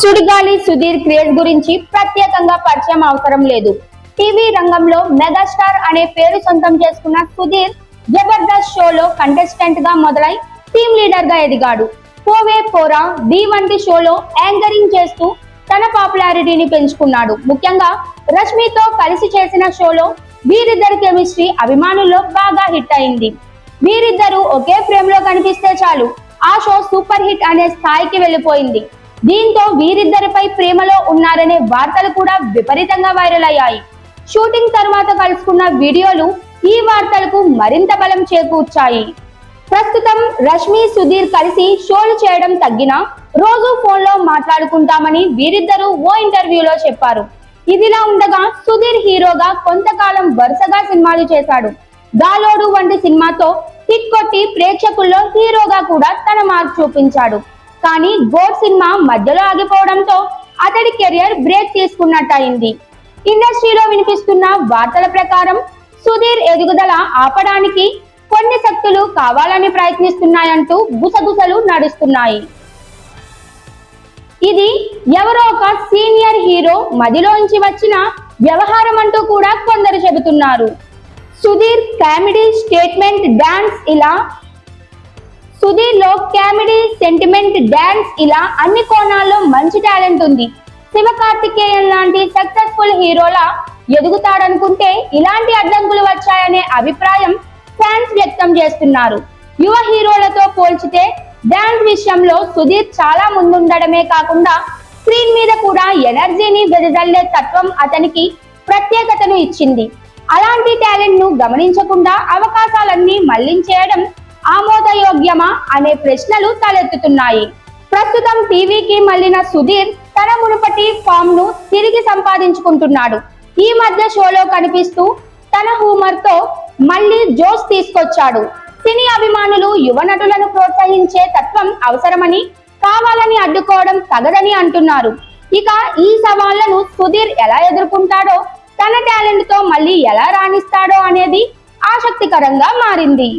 Sudigali Sudheer craze గురించి ప్రత్యేకంగా పరిచయం అవసరం లేదు. టీవీ రంగంలో మెగాస్టార్ అనే పేరు సొంతం చేసుకున్న సుధీర్ జబర్దస్త్ షోలో కంటెస్టెంట్గా మొదలై టీమ్ లీడర్గా ఎదిగాడు. పోవే పోరా డి వంటి షోలో యాంకరింగ్ చేస్తూ తన పాపులారిటీని పెంచుకున్నాడు. ముఖ్యంగా రష్మితో కలిసి చేసిన షోలో వీరిద్దరి కెమిస్ట్రీ అభిమానుల్లో బాగా హిట్ అయింది. వీరిద్దరూ ఒకే ఫ్రేమ్లో కనిపిస్తే చాలు. ఆ షో సూపర్ హిట్ అనే స్థాయికి వెళ్ళిపోయింది. దీంతో వీరిద్దరిపై ప్రేమలో ఉన్నారనే వార్తలు కూడా విపరీతంగా వైరల్ అయ్యాయి. షూటింగ్ తర్వాత కలుసుకున్న వీడియోలు ఈ వార్తలకు మరింత బలం చేకూర్చాయి. ప్రస్తుతం రష్మి సుధీర్ కలిసి షోలు చేయడం తగ్గినా రోజు ఫోన్లో మాట్లాడుకుంటామని వీరిద్దరూ ఓ ఇంటర్వ్యూలో చెప్పారు. ఇదిలా ఉండగా సుధీర్ హీరోగా కొంతకాలం వరుసగా సినిమాలు చేశాడు. గాలోడు వంటి సినిమాతో హిట్ కొట్టి ప్రేక్షకుల్లో హీరోగా కూడా తన మార్క్ చూపించాడు. కానీ గోడ్ సినిమా మధ్యలో ఆగిపోవడంతో అతడి కెరియర్ బ్రేక్ తీసుకున్నట్టయింది. ఇండస్ట్రీలో వినిపిస్తున్న వార్తల ప్రకారం సుధీర్ ఎదుగుదల ఆపడానికి కొన్ని శక్తులు కావాలని ప్రయత్నిస్తున్నాయంటూ గుసగుసలు నడుస్తున్నాయి. ఇది ఎవరో ఒక సీనియర్ హీరో మదిలోంచి వచ్చిన వ్యవహారం అంటూ కూడా కొందరు చెబుతున్నారు. సుధీర్ కామెడీ స్టేట్మెంట్ డాన్స్ ఇలా సుధీర్లో కామెడీ సెంటిమెంట్ డాన్స్ ఇలా అన్ని కోణాల్లో మంచి టాలెంట్ ఉంది. శివకార్తికేయన్ లాంటి సక్సెస్ఫుల్ హీరోలా ఎదుగుతాడనుకుంటే ఇలాంటి అడ్డంకులు వచ్చాయనే అభిప్రాయం ఫ్యాన్స్ వ్యక్తం చేస్తున్నారు. యువ హీరోలతో పోల్చితే డాన్స్ విషయంలో సుధీర్ చాలా ముందుండడమే కాకుండా స్క్రీన్ మీద కూడా ఎనర్జీని వెదజల్లే తత్వం అతనికి ప్రత్యేకతను ఇచ్చింది. అలాంటి టాలెంట్ను గమనించకుండా అవకాశాలన్నీ మళ్ళించేయడం ఆమోదయోగ్యమా అనే ప్రశ్నలు తలెత్తుతున్నాయి. ప్రస్తుతం టీవీకి మళ్ళిన సుధీర్ తన మునుపటి ఫామ్ను తిరిగి సంపాదించుకుంటున్నాడు. ఈ మధ్య షోలో కనిపిస్తూ తన హూమర్తో మళ్ళీ జోస్ తీసుకొచ్చాడు. సినీ అభిమానులు యువ నటులను ప్రోత్సహించే తత్వం అవసరమని కావాలని అడ్డుకోవడం తగదని అంటున్నారు. ఇక ఈ సవాళ్ళను సుధీర్ ఎలా ఎదుర్కొంటాడో తన టాలెంట్తో మళ్ళీ ఎలా రాణిస్తాడో అనేది ఆసక్తికరంగా మారింది.